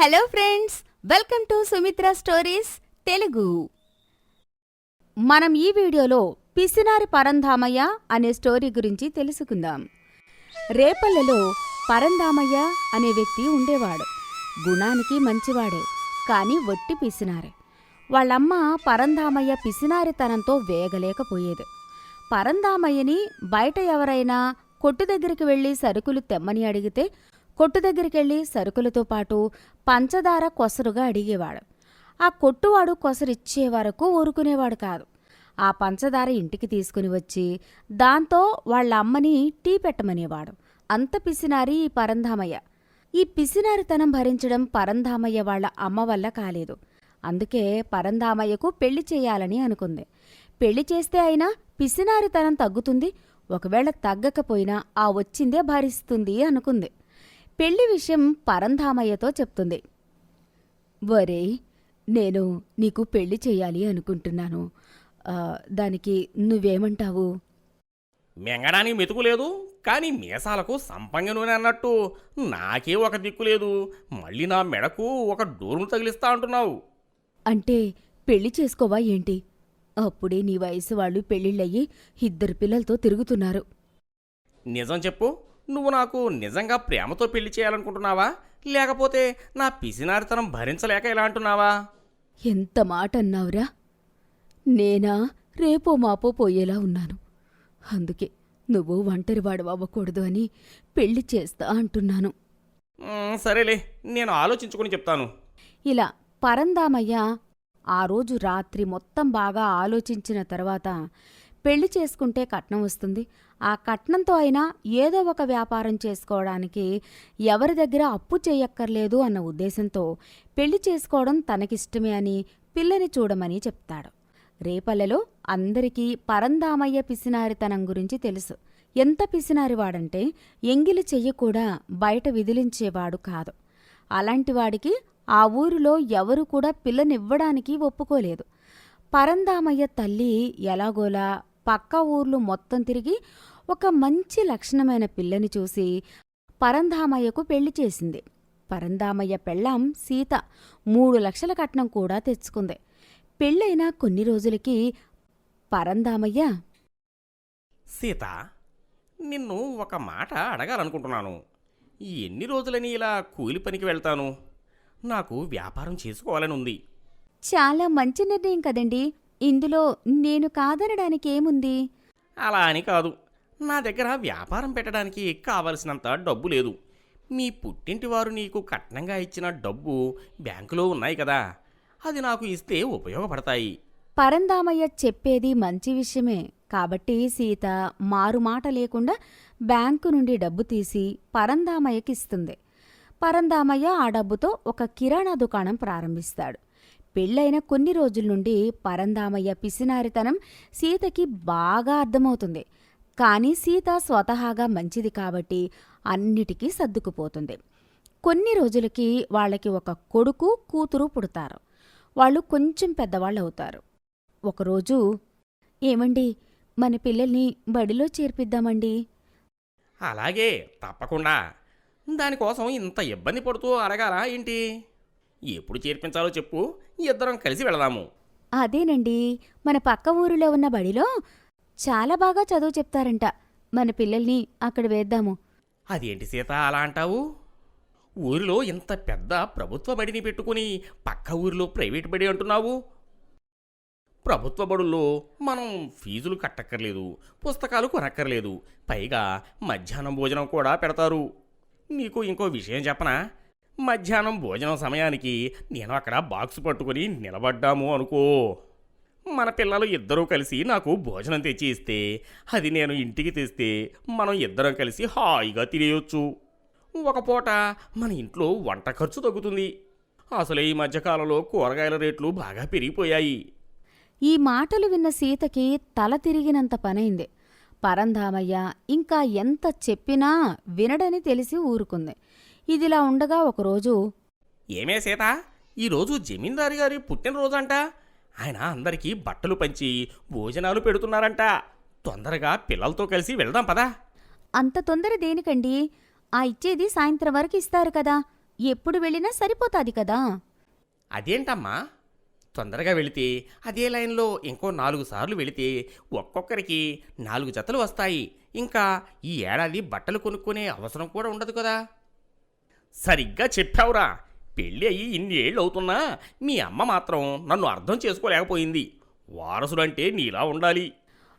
Hello friends welcome to Sumitra stories Telugu మనం ఈ వీడియోలో పిసినారి పరంధామయ్య అనే స్టోరీ గురించి తెలుసుకుందాం. రేపల్లెలో పరంధామయ్య అనే వ్యక్తి ఉండేవాడు. గుణానికి మంచివాడే కానీ వట్టి పిసినారే. వాళ్ళమ్మ పరంధామయ్య పిసినారితనంతో వేగలేకపోయేది. పరంధామయ్యని బయట ఎవరైనా కొట్టు దగ్గరికి వెళ్ళి సరుకులు తెమ్మని అడిగితే కొట్టు దగ్గరికెళ్ళి సరుకులతో పాటు పంచదార కొసరుగా అడిగేవాడు. ఆ కొట్టువాడు కొసరిచ్చే వరకు ఊరుకునేవాడు కాదు. ఆ పంచదార ఇంటికి తీసుకుని వచ్చి దాంతో వాళ్ళ అమ్మని టీ పెట్టమనేవాడు. అంత పిసినారి ఈ పరంధామయ్య. ఈ పిసినారితనం భరించడం పరంధామయ్య వాళ్ళ అమ్మ వల్ల కాలేదు. అందుకే పరంధామయ్యకు పెళ్ళి చేయాలని అనుకుంది. పెళ్ళి చేస్తే అయినా పిసినారితనం తగ్గుతుంది. ఒకవేళ తగ్గకపోయినా ఆ వచ్చిందే భరిస్తుంది అనుకుంది. పెళ్ళి విషయం పరంధామయ్యతో చెప్తుంది. వరే నేను నీకు పెళ్ళి చెయ్యాలి అనుకుంటున్నాను. దానికి నువ్వేమంటావు? మింగడానికి మెతుకు లేదు కానీ మీసాలకు సంపంగి నూనె అన్నట్టు. నాకే ఒక దిక్కు లేదు. మళ్ళీ నా మెడకు ఒక డోరును తగిలిస్తా అంటున్నావు. అంటే పెళ్ళి చేసుకోవా ఏంటి? అప్పుడే నీ వయసు వాళ్ళు పెళ్ళిళ్ళయ్యి ఇద్దరు పిల్లలతో తిరుగుతున్నారు. నిజం చెప్పు. నువ్వు నాకు నిజంగా ప్రేమతో పెళ్ళి చేయాలనుకుంటున్నావా? లేకపోతే నా పిసినారితనం భరించలేక ఇలా అంటున్నావా? ఎంత మాట అన్నావురా? నేనా రేపో మాపో పోయేలా ఉన్నాను. అందుకే నువ్వు ఒంటరివాడు అవ్వకూడదు అని పెళ్ళి చేస్తా అంటున్నాను. సరేలే నేను ఆలోచించుకుని చెప్తాను. ఇలా పరందామయ్య ఆ రోజు రాత్రి మొత్తం బాగా ఆలోచించిన తర్వాత పెళ్ళి చేసుకుంటే కట్నం వస్తుంది. ఆ కట్నంతో అయినా ఏదో ఒక వ్యాపారం చేసుకోవడానికి ఎవరి దగ్గర అప్పు చేయక్కర్లేదు అన్న ఉద్దేశంతో పెళ్ళి చేసుకోవడం తనకిష్టమే అని పిల్లని చూడమని చెప్తాడు. రేపల్లెలో అందరికీ పరందామయ్య పిసినారితనం గురించి తెలుసు. ఎంత పిసినారివాడంటే ఎంగిలి చెయ్యి కూడా బయట విదిలించేవాడు కాదు. అలాంటివాడికి ఆ ఊరిలో ఎవరు కూడా పిల్లనివ్వడానికి ఒప్పుకోలేదు. పరందామయ్య తల్లి ఎలాగోలా పక్క ఊర్లు మొత్తం తిరిగి ఒక మంచి లక్షణమైన పిల్లని చూసి పరంధామయ్యకు పెళ్ళి చేసింది. పరందామయ్య పెళ్ళాం సీత మూడు లక్షల కట్నం కూడా తెచ్చుకుంది. పెళ్ళైన కొన్ని రోజులకి పరందామయ్య సీత నిన్ను ఒక మాట అడగాలనుకుంటున్నాను. ఎన్ని రోజులని ఇలా కూలి పనికి వెళ్తాను? నాకు వ్యాపారం చేసుకోవాలని ఉంది. చాలా మంచి నిర్ణయం కదండి. ఇందులో నేను కాదనడానికి ఏముంది? అలా అని కాదు. నా దగ్గర వ్యాపారం పెట్టడానికి కావలసినంత డబ్బు లేదు. మీ పుట్టింటి వారు నీకు కట్నంగా ఇచ్చిన డబ్బు బ్యాంకులో ఉన్నాయి కదా. అది నాకు ఇస్తే ఉపయోగపడతాయి. పరందామయ్య చెప్పేది మంచి విషయమే. కాబట్టి సీత మారుమాట లేకుండా బ్యాంకు నుండి డబ్బు తీసి పరందామయ్యకిస్తుంది పరందామయ్య ఆ డబ్బుతో ఒక కిరాణా దుకాణం ప్రారంభిస్తాడు. పెళ్ళైన కొన్ని రోజుల నుండి పరందామయ్య పిసినారితనం సీతకి బాగా అర్థమవుతుంది. కానీ సీత స్వతహాగా మంచిది కాబట్టి అన్నిటికీ సర్దుకుపోతుంది. కొన్ని రోజులకి వాళ్ళకి ఒక కొడుకు కూతురు పుడతారు. వాళ్ళు కొంచెం పెద్దవాళ్ళు అవుతారు ఒకరోజు ఏమండి మన పిల్లల్ని బడిలో చేర్పిద్దామండి. అలాగే తప్పకుండా. దానికోసం ఇంత ఇబ్బంది పడుతూ అడగాల ఏంటి? ఎప్పుడు చేర్పించాలో చెప్పు. ఇద్దరం కలిసి వెళదాము. అదేనండి. మన పక్క ఊరిలో ఉన్న బడిలో చాలా బాగా చదువు చెప్తారంట. మన పిల్లల్ని అక్కడ వేద్దాము. అదేంటి సీత అలా అంటావు? ఊరిలో ఇంత పెద్ద ప్రభుత్వ బడిని పెట్టుకుని పక్క ఊరిలో ప్రైవేట్ బడి అంటున్నావు? ప్రభుత్వ బడుల్లో మనం ఫీజులు కట్టక్కర్లేదు పుస్తకాలు కొనక్కర్లేదు పైగా మధ్యాహ్నం భోజనం కూడా పెడతారు. నీకు ఇంకో విషయం చెప్పనా? మధ్యాహ్నం భోజనం సమయానికి నేను అక్కడ బాక్స్ పట్టుకుని నిలబడ్డాము అనుకో. మన పిల్లలు ఇద్దరూ కలిసి నాకు భోజనం తెచ్చి ఇస్తే అది నేను ఇంటికి తెస్తే మనం ఇద్దరం కలిసి హాయిగా తినేయొచ్చు. ఒక పూట మన ఇంట్లో వంట ఖర్చు తగ్గుతుంది. అసలే ఈ మధ్యకాలంలో కూరగాయల రేట్లు బాగా పెరిగిపోయాయి. ఈ మాటలు విన్న సీతకి తల తిరిగినంత పనైంది. పరంధామయ్య ఇంకా ఎంత చెప్పినా వినడని తెలిసి ఊరుకుంది. ఇదిలా ఉండగా ఒకరోజు ఏమే సీత ఈరోజు జమీందారు గారి పుట్టినరోజంట. ఆయన అందరికీ బట్టలు పంచి భోజనాలు పెడుతున్నారంట. తొందరగా పిల్లలతో కలిసి వెళ్దాం పదా. అంత తొందర దేనికండి? ఆ ఇచ్చేది సాయంత్రం వరకు ఇస్తారు కదా. ఎప్పుడు వెళ్ళినా సరిపోతాది కదా. అదేంటమ్మా? తొందరగా వెళితే అదే లైన్లో ఇంకో నాలుగు సార్లు వెళితే ఒక్కొక్కరికి నాలుగు జతలు వస్తాయి. ఇంకా ఈ ఏడాది బట్టలు కొనుక్కునే అవసరం కూడా ఉండదు కదా. సరిగ్గా చెప్పావురా. పెళ్ళి అయ్యి ఇన్ని ఏళ్ళు అవుతున్నా మీ అమ్మ మాత్రం నన్ను అర్థం చేసుకోలేకపోయింది. వారసుడంటే నీలా ఉండాలి.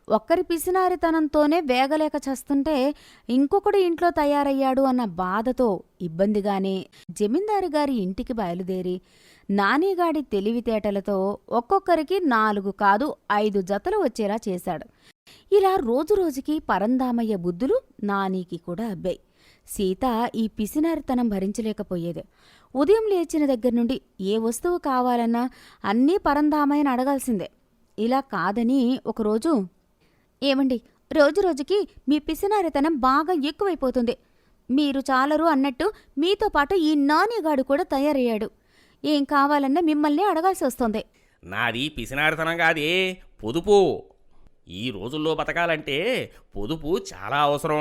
ఒక్కరి పిసినారితనంతోనే వేగలేక చస్తుంటే ఇంకొకడు ఇంట్లో తయారయ్యాడు అన్న బాధతో ఇబ్బందిగానే జమీందారు గారి ఇంటికి బయలుదేరి నానిగాడి తెలివితేటలతో ఒక్కొక్కరికి నాలుగు కాదు ఐదు జతలు వచ్చేలా చేశాడు. ఇలా రోజురోజుకి పరందామయ్య బుద్ధులు నానీకి కూడా అబ్బాయి సీత ఈ పిసినారితనం భరించలేకపోయేది. ఉదయం లేచిన దగ్గర నుండి ఏ వస్తువు కావాలన్నా అన్నీ పరందామయ్యని అడగాల్సిందే. ఇలా కాదని ఒకరోజు ఏమండి రోజురోజుకి మీ పిసినారితనం బాగా ఎక్కువైపోతుంది. మీరు చాలరు అన్నట్టు మీతో పాటు ఈ నానిగాడు కూడా తయారయ్యాడు. ఏం కావాలన్నా మిమ్మల్ని అడగాల్సి వస్తుంది. నాది పిసినారితనం కాదే పొదుపు. ఈ రోజుల్లో బతకాలంటే పొదుపు చాలా అవసరం.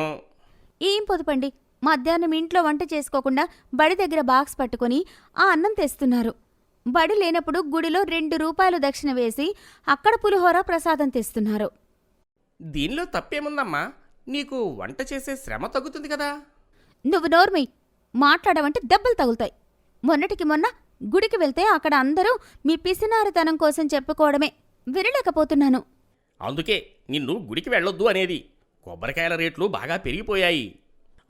ఏం పొదుపండి? మధ్యాహ్నం ఇంట్లో వంట చేసుకోకుండా బడి దగ్గర బాక్స్ పట్టుకొని ఆ అన్నం తెస్తున్నారు. బడి లేనప్పుడు గుడిలో రెండు రూపాయలు దక్షిణ వేసి అక్కడ పులిహోర ప్రసాదం తెస్తున్నారు. దీనిలో తప్పేముందమ్మా? నీకు వంట చేసే శ్రమ తగ్గుతుంది కదా. నువ్వు నోర్మి మాట్లాడవంటే దెబ్బలు తగులుతాయి. మొన్నటికి మొన్న గుడికి వెళ్తే అక్కడ అందరూ మీ పిసినారితనం కోసం చెప్పుకోవడమే వినలేకపోతున్నాను. అందుకే నిన్ను గుడికి వెళ్ళొద్దు అనేది. కొబ్బరికాయల రేట్లు బాగా పెరిగిపోయాయి.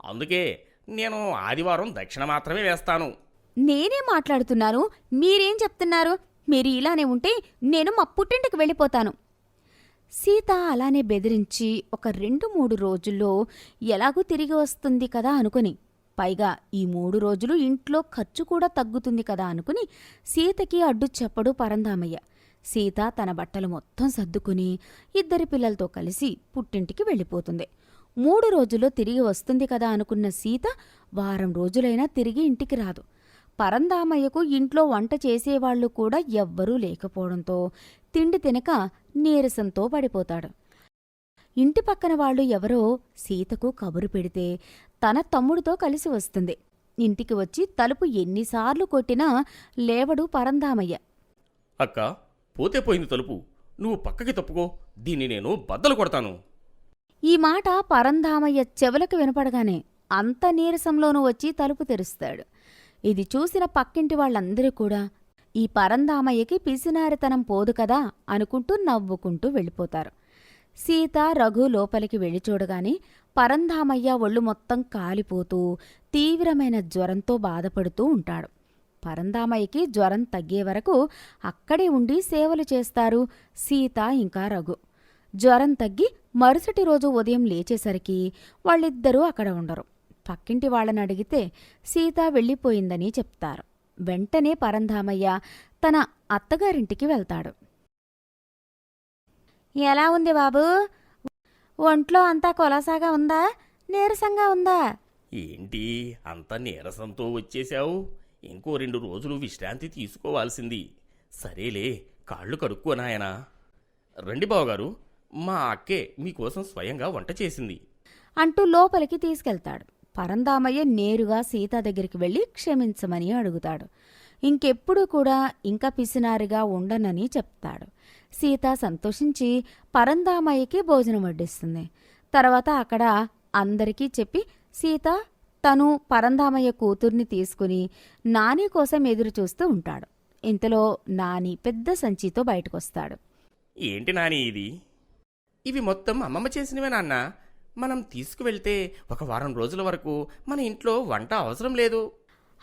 అందుకే నేను ఆదివారం దక్షిణ మాత్రమే వేస్తాను. నేనే మాట్లాడుతున్నాను. మీరేం చెప్తున్నారు? మీరు ఇలానే ఉంటే నేను మా పుట్టింటికి వెళ్ళిపోతాను. సీత అలానే బెదిరించి ఒక రెండు మూడు రోజుల్లో ఎలాగూ తిరిగి వస్తుంది కదా అనుకుని పైగా ఈ మూడు రోజులు ఇంట్లో ఖర్చు కూడా తగ్గుతుంది కదా అనుకుని సీతకి అడ్డు చెప్పడు పరందామయ్య సీత తన బట్టలు మొత్తం సర్దుకుని ఇద్దరి పిల్లలతో కలిసి పుట్టింటికి వెళ్ళిపోతుంది. మూడు రోజుల్లో తిరిగి వస్తుంది కదా అనుకున్న సీత వారం రోజులైనా తిరిగి ఇంటికి రాదు. పరందామయ్యకు ఇంట్లో వంట చేసేవాళ్ళు కూడా ఎవ్వరూ లేకపోవడంతో తిండి తినక నీరసంతో పడిపోతాడు. ఇంటి పక్కన వాళ్ళు ఎవరో సీతకు కబురు పెడితే తన తమ్ముడితో కలిసి వస్తుంది. ఇంటికి వచ్చి తలుపు ఎన్నిసార్లు కొట్టినా లేవడు పరందామయ్య అక్క పోతే పోయింది తలుపు. నువ్వు పక్కకి తప్పుకో. దీన్ని నేను బద్దలు కొడతాను. ఈ మాట పరంధామయ్య చెవులకు వినపడగానే అంత నీరసంలోనూ వచ్చి తలుపు తెరుస్తాడు. ఇది చూసిన పక్కింటి వాళ్ళందరూ కూడా ఈ పరంధామయ్యకి పిసినారితనం పోదు కదా అనుకుంటూ నవ్వుకుంటూ వెళ్ళిపోతారు. సీత రఘు లోపలికి వెళ్ళి చూడగానే పరంధామయ్య ఒళ్ళు మొత్తం కాలిపోతూ తీవ్రమైన జ్వరంతో బాధపడుతూ ఉంటాడు. పరంధామయ్యకి జ్వరం తగ్గే వరకు అక్కడే ఉండి సేవలు చేస్తారు. సీత ఇంకా రఘు. జ్వరం తగ్గి మరుసటి రోజు ఉదయం లేచేసరికి వాళ్ళిద్దరూ అక్కడ ఉండరు. పక్కింటి వాళ్ళని అడిగితే సీత వెళ్ళిపోయిందని చెప్తారు. వెంటనే పరంధామయ్య తన అత్తగారింటికి వెళ్తాడు. ఎలా ఉంది బాబూ? ఒంట్లో అంతా కొలసాగా ఉందా? నీరసంగా ఉందా? ఏంటి అంత నీరసంతో వచ్చేశావు? ఇంకో రెండు రోజులు విశ్రాంతి తీసుకోవాల్సింది. సరేలే కాళ్ళు కడుక్కోనాయనా రండి బావగారు మా అక్కే మీకోసం స్వయంగా వంట చేసింది. అంటూ లోపలికి తీసుకెళ్తాడు. పరందామయ్య నేరుగా సీత దగ్గరికి వెళ్ళి క్షమించమని అడుగుతాడు. ఇంకెప్పుడు కూడా ఇంకా పిసినారిగా ఉండనని చెప్తాడు. సీత సంతోషించి పరందామయ్యకి భోజనం వడ్డిస్తుంది. తర్వాత అక్కడ అందరికీ చెప్పి సీత తను పరందామయ్య కూతుర్ని తీసుకుని నాని కోసం ఎదురు చూస్తూ ఉంటాడు. ఇంతలో నాని పెద్ద సంచితో బయటకొస్తాడు. ఏంటి నాని ఇది? ఇవి మొత్తం అమ్మమ్మ చేసినవే నాన్న. మనం తీసుకువెళ్తే ఒక వారం రోజుల వరకు మన ఇంట్లో వంట అవసరం లేదు.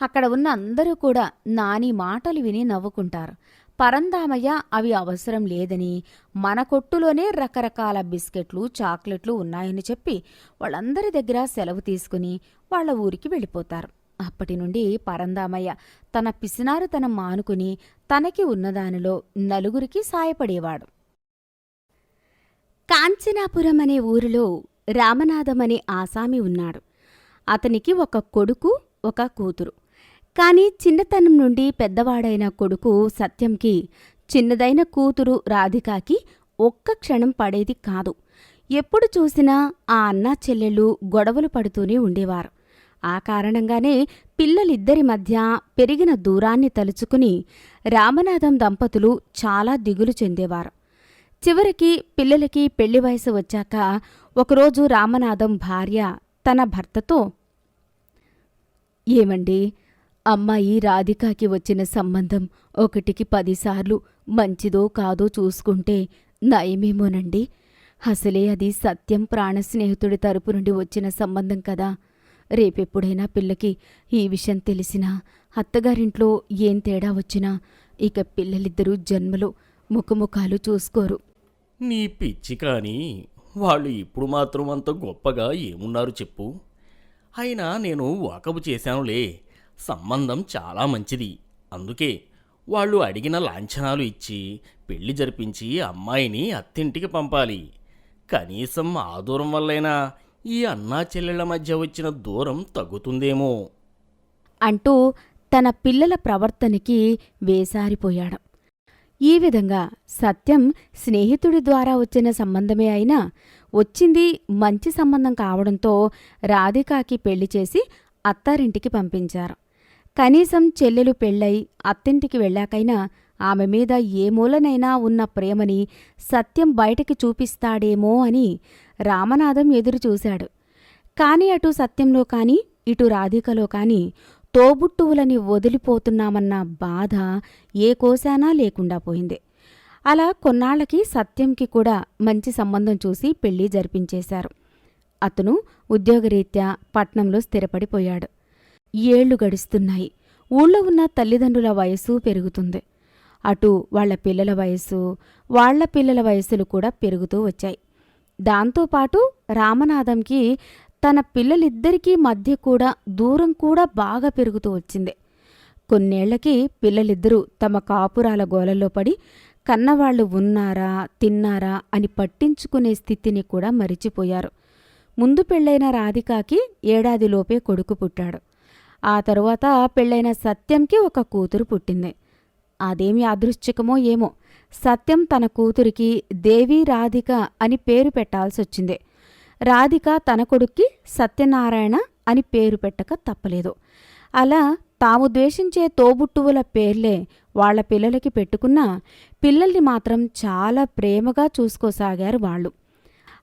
అక్కడ ఉన్న అందరూ కూడా నాని మాటలు విని నవ్వుకుంటారు. పరందామయ్య అవి అవసరం లేదని మన కొట్టులోనే రకరకాల బిస్కెట్లు చాక్లెట్లు ఉన్నాయని చెప్పి వాళ్ళందరి దగ్గర సెలవు తీసుకుని వాళ్ళ ఊరికి వెళ్ళిపోతారు. అప్పటి నుండి పరందామయ్య తన పిసినారుతనం మానుకుని తనకి ఉన్నదానిలో నలుగురికి సాయపడేవాడు. కాంచనాపురం అనే ఊరిలో రామనాథం అనే ఆసామి ఉన్నాడు. అతనికి ఒక కొడుకు ఒక కూతురు. కాని చిన్నతనం నుండి పెద్దవాడైన కొడుకు సత్యంకి చిన్నదైన కూతురు రాధికాకి ఒక్క క్షణం పడేది కాదు. ఎప్పుడు చూసినా ఆ అన్నా చెల్లెళ్ళు గొడవలు పడుతూనే ఉండేవారు. ఆ కారణంగానే పిల్లలిద్దరి మధ్య పెరిగిన దూరాన్ని తలుచుకుని రామనాథం దంపతులు చాలా దిగులు చెందేవారు. చివరికి పిల్లలకి పెళ్ళి వయసు వచ్చాక ఒకరోజు రామనాథం భార్య తన భర్తతో ఏమండి అమ్మాయి రాధికాకి వచ్చిన సంబంధం ఒకటికి పదిసార్లు మంచిదో కాదో చూసుకుంటే నయమేమోనండి? అసలే అది సత్యం ప్రాణ స్నేహితుడి తరపు నుండి వచ్చిన సంబంధం కదా. రేపెప్పుడైనా పిల్లకి ఈ విషయం తెలిసినా అత్తగారింట్లో ఏం తేడా వచ్చినా ఇక పిల్లలిద్దరూ జన్మలో ముఖముఖాలు చూసుకోరు. నీ పిచ్చి కానీ వాళ్ళు ఇప్పుడు మాత్రం అంత గొప్పగా ఏమున్నారు చెప్పు. అయినా నేను వాకబు చేశానులే. సంబంధం చాలా మంచిది. అందుకే వాళ్ళు అడిగిన లాంఛనాలు ఇచ్చి పెళ్ళి జరిపించి అమ్మాయిని అత్తింటికి పంపాలి. కనీసం ఆ దూరం వల్లైనా ఈ అన్నా చెల్లెళ్ళ మధ్య వచ్చిన దూరం తగ్గుతుందేమో. అంటూ తన పిల్లల ప్రవర్తనకి వేసారిపోయాడు. ఈ విధంగా సత్యం స్నేహితుడి ద్వారా వచ్చిన సంబంధమే అయినా వచ్చింది మంచి సంబంధం కావడంతో రాధికాకి పెళ్ళి చేసి అత్తారింటికి పంపించారు. కనీసం చెల్లెలు పెళ్ళై అత్తింటికి వెళ్ళాకైనా ఆమె మీద ఏ మూలనైనా ఉన్న ప్రేమని సత్యం బయటికి చూపిస్తాడేమో అని రామనాథం ఎదురుచూశాడు కాని అటు సత్యంలో కాని ఇటు రాధికలో కాని తోబుట్టువులని వదిలిపోతున్నామన్న బాధ ఏ కోశానా లేకుండా పోయింది. అలా కొన్నాళ్ళకి సత్యంకి కూడా మంచి సంబంధం చూసి పెళ్ళి జరిపించేశారు. అతను ఉద్యోగరీత్యా పట్నంలో స్థిరపడిపోయాడు. ఏళ్ళు గడుస్తున్నాయి. ఊళ్ళో ఉన్న తల్లిదండ్రుల వయస్సు పెరుగుతుంది. అటు వాళ్ళ పిల్లల వయస్సు వాళ్ళ పిల్లల వయస్సులు కూడా పెరుగుతూ వచ్చాయి. దాంతోపాటు రామనాథంకి తన పిల్లలిద్దరికీ మధ్య కూడా దూరం కూడా బాగా పెరుగుతూ వచ్చింది. కొన్నేళ్ళకి పిల్లలిద్దరూ తమ కాపురాల గోలల్లో పడి కన్నవాళ్ళు ఉన్నారా తిన్నారా? అని పట్టించుకునే స్థితిని కూడా మరిచిపోయారు. ముందు పెళ్ళైన రాధికాకి ఏడాదిలోపే కొడుకు పుట్టాడు. ఆ తరువాత పెళ్ళైన సత్యంకి ఒక కూతురు పుట్టింది. అదేమి అదృశ్చికమో ఏమో. సత్యం తన కూతురికి దేవి రాధిక అని పేరు పెట్టాల్సొచ్చింది రాధిక తన కొడుక్కి సత్యనారాయణ అని పేరు పెట్టక తప్పలేదు. అలా తాము ద్వేషించే తోబుట్టువుల పేర్లే వాళ్ళ పిల్లలకి పెట్టుకున్నా పిల్లల్ని మాత్రం చాలా ప్రేమగా చూసుకోసాగారు వాళ్ళు.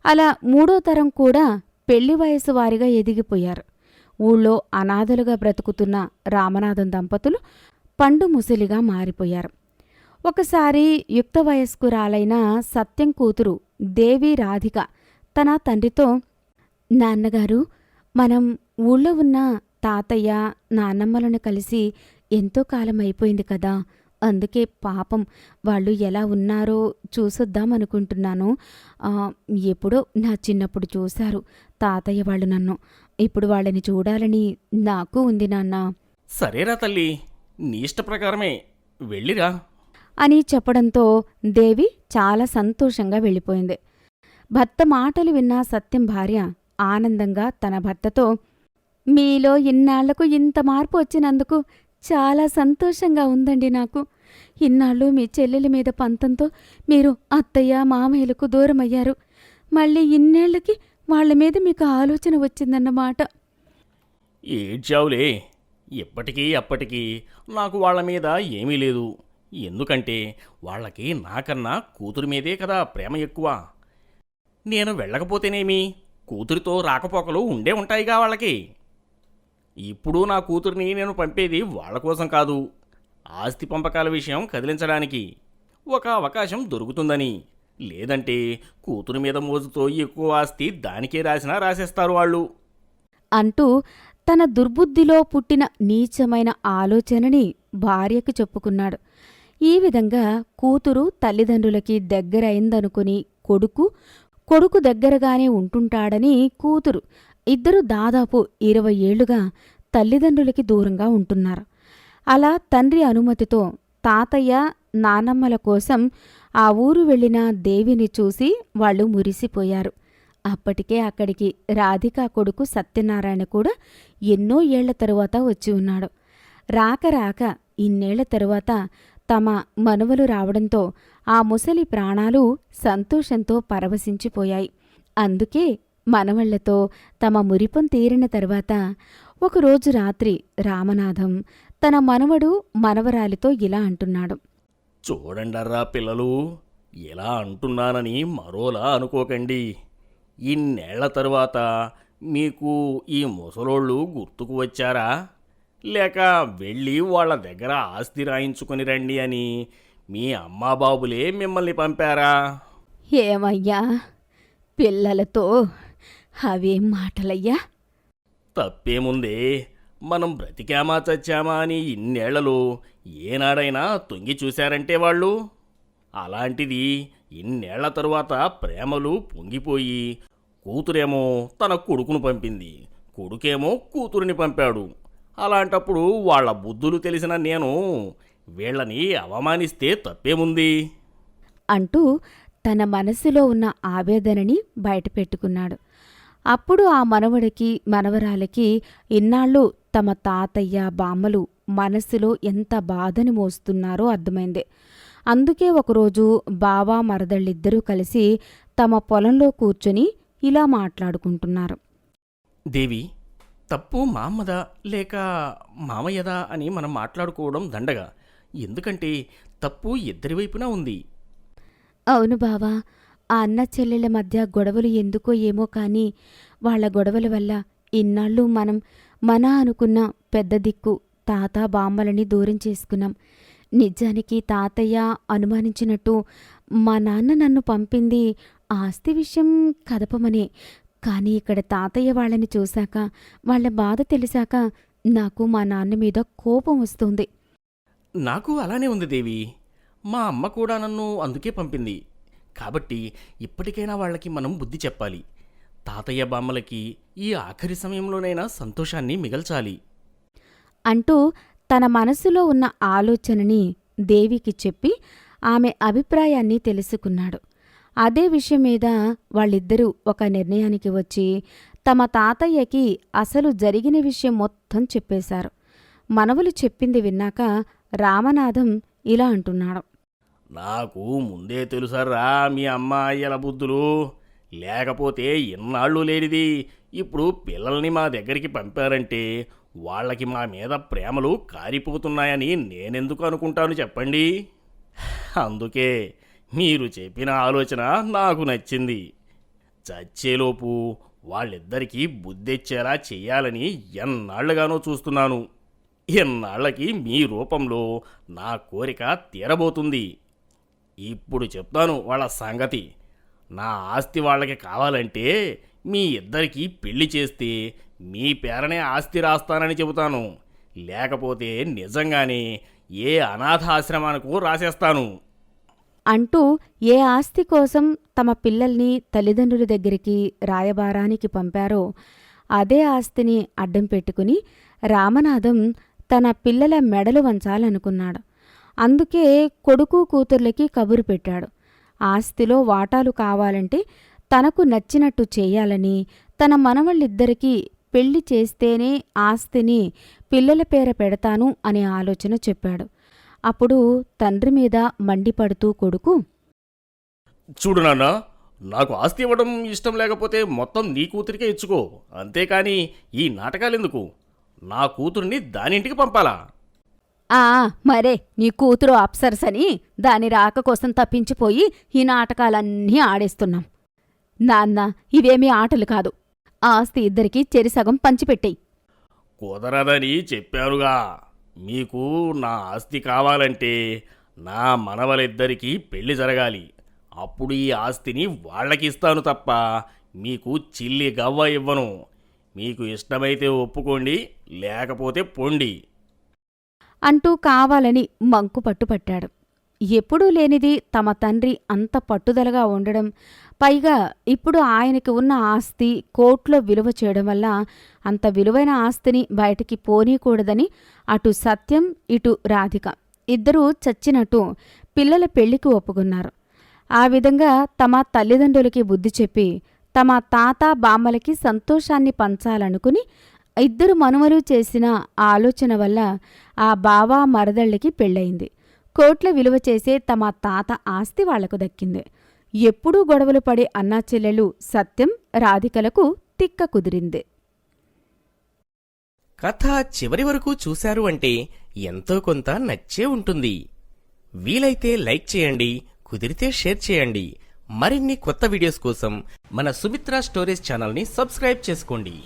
అలా మూడో తరం కూడా పెళ్ళి వయసు వారిగా ఎదిగిపోయారు. ఊళ్ళో అనాథలుగా బ్రతుకుతున్న రామనాథం దంపతులు పండు ముసలిగా మారిపోయారు. ఒకసారి యుక్త వయస్కురాలైన సత్యం కూతురు దేవి రాధిక తన తండ్రితో నాన్నగారు మనం ఊళ్ళో ఉన్న తాతయ్య నాన్నమ్మలను కలిసి ఎంతో కాలం అయిపోయింది కదా అందుకే పాపం వాళ్ళు ఎలా ఉన్నారో చూసొద్దామనుకుంటున్నాను అనుకుంటున్నాను. ఎప్పుడో నా చిన్నప్పుడు చూశారు తాతయ్య వాళ్ళు నన్ను. ఇప్పుడు వాళ్ళని చూడాలని నాకు ఉంది నాన్న. సరేరా తల్లి. నీ ఇష్ట ప్రకారమే వెళ్ళిరా. అని చెప్పడంతో దేవి చాలా సంతోషంగా వెళ్ళిపోయింది. భర్త మాటలు విన్న సత్యం భార్య ఆనందంగా తన భర్తతో మీలో ఇన్నాళ్ళకు ఇంత మార్పు వచ్చినందుకు చాలా సంతోషంగా ఉందండి నాకు. ఇన్నాళ్ళు మీ చెల్లెలి మీద పంతంతో మీరు అత్తయ్య మామయ్యలకు దూరమయ్యారు. మళ్ళీ ఇన్నేళ్ళకి వాళ్ళ మీద మీకు ఆలోచన వచ్చిందన్నమాట. ఏడ్చావులే. ఇప్పటికీ అప్పటికీ నాకు వాళ్ళ మీద ఏమీ లేదు. ఎందుకంటే వాళ్ళకి నాకన్నా కూతురి మీదే కదా ప్రేమ ఎక్కువ. నేను వెళ్ళకపోతేనేమి? కూతురితో రాకపోకలు ఉండే ఉంటాయిగా వాళ్ళకి. ఇప్పుడు నా కూతురిని నేను పంపేది వాళ్ళ కోసం కాదు. ఆస్తి పంపకాల విషయం కదిలించడానికి ఒక అవకాశం దొరుకుతుందని. లేదంటే కూతురు మీద మోజుతో ఎక్కువ ఆస్తి దానికే రాసినా రాసేస్తారు వాళ్ళు. అంటూ తన దుర్బుద్ధిలో పుట్టిన నీచమైన ఆలోచనని భార్యకు చెప్పుకున్నాడు. ఈ విధంగా కూతురు తల్లిదండ్రులకి దగ్గరైందనుకుని కొడుకు కొడుకు దగ్గరగానే ఉంటుంటాడని కూతురు ఇద్దరు దాదాపు ఇరవై ఏళ్ళుగా తల్లిదండ్రులకి దూరంగా ఉంటున్నారు. అలా తండ్రి అనుమతితో తాతయ్య నానమ్మల కోసం ఆ ఊరు వెళ్ళిన దేవిని చూసి వాళ్ళు మురిసిపోయారు. అప్పటికే అక్కడికి రాధిక కొడుకు సత్యనారాయణ కూడా ఎన్నో ఏళ్ళ తరువాత వచ్చి ఉన్నాడు. రాక రాక ఇన్నేళ్ళ తరువాత తమ మనువలు రావడంతో ఆ ముసలి ప్రాణాలు సంతోషంతో పరవశించిపోయాయి. అందుకే మనవళ్ళతో తమ మురిపం తీరిన తర్వాత ఒకరోజు రాత్రి రామనాథం తన మనవడు మనవరాలితో ఇలా అంటున్నాడు. చూడండర్రా పిల్లలు ఇలా అంటున్నానని మరోలా అనుకోకండి. ఇన్నేళ్ళ తరువాత మీకు ఈ ముసలోళ్ళు గుర్తుకు వచ్చారా? లేక వెళ్ళి వాళ్ళ దగ్గర ఆస్తి రాయించుకుని రండి అని మీ అమ్మాబాబులే మిమ్మల్ని పంపారా? ఏమయ్యా? పిల్లలతో అవేం మాటలయ్యా? తప్పేముందే మనం బ్రతికామా చచ్చామా అని ఇన్నేళ్ళలో ఏనాడైనా తొంగి చూశారంటే వాళ్ళు? అలాంటిది ఇన్నేళ్ళ తరువాత ప్రేమలు పొంగిపోయి కూతురేమో తన కొడుకును పంపింది కొడుకేమో కూతురిని పంపాడు. అలాంటప్పుడు వాళ్ళ బుద్ధులు తెలిసిన నేను వీళ్ళని అవమానిస్తే తప్పేముంది? అంటూ తన మనసులో ఉన్న ఆవేదనని బయటపెట్టుకున్నాడు అప్పుడు ఆ మనవడికి మనవరాలకి ఇన్నాళ్ళు తమ తాతయ్య బామ్మలు మనసులో ఎంత బాధని మోస్తున్నారో అర్థమైంది. అందుకే ఒకరోజు బావా మరదళ్ళిద్దరూ కలిసి తమ పొలంలో కూర్చొని ఇలా మాట్లాడుకుంటున్నారు. దేవి తప్పు మా అమ్మదా లేక మామయ్యదా అని మనం మాట్లాడుకోవడం దండగా. ఎందుకంటే తప్పు ఇద్దరి వైపున ఉంది. అవును బావా ఆ అన్న చెల్లెళ్ళ మధ్య గొడవలు ఎందుకో ఏమో కానీ వాళ్ళ గొడవల వల్ల ఇన్నాళ్ళు మనం మన అనుకున్న పెద్ద దిక్కు తాత బామ్మలని దూరం చేసుకున్నాం. నిజానికి తాతయ్య అనుమానించినట్టు మా నాన్న నన్ను పంపింది ఆస్తి విషయం కదపమనే. కానీ ఇక్కడ తాతయ్య వాళ్ళని చూశాక వాళ్ళ బాధ తెలిసాక నాకు మా నాన్న మీద కోపం వస్తుంది. నాకు అలానే ఉంది దేవి. మా అమ్మ కూడా నన్ను అందుకే పంపింది. కాబట్టి ఇప్పటికైనా వాళ్ళకి మనం బుద్ధి చెప్పాలి. తాతయ్య బామ్మలకి ఈ ఆఖరి సమయంలోనైనా సంతోషాన్ని మిగల్చాలి. అంటూ తన మనసులో ఉన్న ఆలోచనని దేవికి చెప్పి ఆమె అభిప్రాయాన్ని తెలుసుకున్నాడు. అదే విషయం మీద వాళ్ళిద్దరూ ఒక నిర్ణయానికి వచ్చి తమ తాతయ్యకి అసలు జరిగిన విషయం మొత్తం చెప్పేశారు. మనవలు చెప్పింది విన్నాక రామనాథం ఇలా అంటున్నాడు. నాకు ముందే తెలుసర్రా మీ అమ్మాయిల బుద్ధులు. లేకపోతే ఇన్నాళ్ళు లేనిది ఇప్పుడు పిల్లల్ని మా దగ్గరికి పంపారంటే వాళ్ళకి మా మీద ప్రేమలు కారిపోతున్నాయని నేనెందుకు అనుకుంటాను చెప్పండి? అందుకే మీరు చెప్పిన ఆలోచన నాకు నచ్చింది. చచ్చేలోపు వాళ్ళిద్దరికీ బుద్ధెచ్చేలా చేయాలని ఎన్నాళ్ళుగానో చూస్తున్నాను. ఎన్నాళ్ళకి మీ రూపంలో నా కోరిక తీరబోతుంది. ఇప్పుడు చెప్తాను వాళ్ళ సంగతి. నా ఆస్తి వాళ్ళకి కావాలంటే మీ ఇద్దరికీ పెళ్ళి చేస్తే మీ పేరనే ఆస్తి రాస్తానని చెబుతాను. లేకపోతే నిజంగానే ఏ అనాథాశ్రమానికి రాసేస్తాను. అంటూ ఏ ఆస్తి కోసం తమ పిల్లల్ని తల్లిదండ్రుల దగ్గరికి రాయబారానికి పంపారో అదే ఆస్తిని అడ్డం పెట్టుకుని రామనాథం తన పిల్లల మెడలు వంచాలనుకున్నాడు. అందుకే కొడుకు కూతుర్లకి కబురు పెట్టాడు. ఆస్తిలో వాటాలు కావాలంటే తనకు నచ్చినట్టు చేయాలని తన మనవళ్ళిద్దరికీ పెళ్ళి చేస్తేనే ఆస్తిని పిల్లల పేర పెడతాను అనే ఆలోచన చెప్పాడు. అప్పుడు తండ్రి మీద మండిపడుతూ కొడుకు చూడు నాన్న నాకు ఆస్తి ఇవ్వడం ఇష్టం లేకపోతే మొత్తం నీ కూతురికే ఇచ్చుకో. అంతేకాని ఈ నాటకాలెందుకు? నా కూతుర్ని దానింటికి పంపాలా? ఆ మరే నీ కూతురు అప్సరసని దాని రాక కోసం తప్పించిపోయి ఈ నాటకాలన్నీ ఆడేస్తున్నాం. నాన్న ఇవేమీ ఆటలు కాదు. ఆస్తి ఇద్దరికీ చెరిసగం పంచిపెట్టేయి. కుదరదని చెప్పారుగా. మీకు నా ఆస్తి కావాలంటే నా మనవలిద్దరికీ పెళ్ళి జరగాలి. అప్పుడు ఈ ఆస్తిని వాళ్ళకి ఇస్తాను తప్ప మీకు చిల్లి గవ్వ ఇవ్వను. మీకు ఇష్టమైతే ఒప్పుకోండి లేకపోతే పొండి. అంటూ కావాలని మంకు పట్టుపట్టాడు. ఎప్పుడూ లేనిది తమ తండ్రి అంత పట్టుదలగా ఉండడం పైగా ఇప్పుడు ఆయనకి ఉన్న ఆస్తి కోర్టులో విలువ చేయడం వల్ల అంత విలువైన ఆస్తిని బయటికి పోనీకూడదని అటు సత్యం ఇటు రాధిక. ఇద్దరూ చచ్చినట్టు పిల్లల పెళ్ళికి ఒప్పుకున్నారు. ఆ విధంగా తమ తల్లిదండ్రులకి బుద్ధి చెప్పి తమ తాత బామ్మలకి సంతోషాన్ని పంచాలనుకుని ఇద్దరు మనుమలు చేసిన ఆలోచన వల్ల ఆ బావా మరదళ్ళకి పెళ్ళయింది. కోట్ల విలువ చేసే తమ తాత ఆస్తి వాళ్ళకు దక్కింది. ఎప్పుడూ గొడవలు పడే అన్నా చెల్లెలు సత్యం రాధికలకు తిక్క కుదిరింది. కథ చివరి వరకు చూశారు అంటే ఎంతో కొంత నచ్చే ఉంటుంది. వీలైతే లైక్ చేయండి కుదిరితే షేర్ చేయండి. మరిన్ని కొత్త వీడియోస్ కోసం మన సుమిత్ర స్టోరీస్ ఛానల్ని సబ్స్క్రైబ్ చేసుకోండి.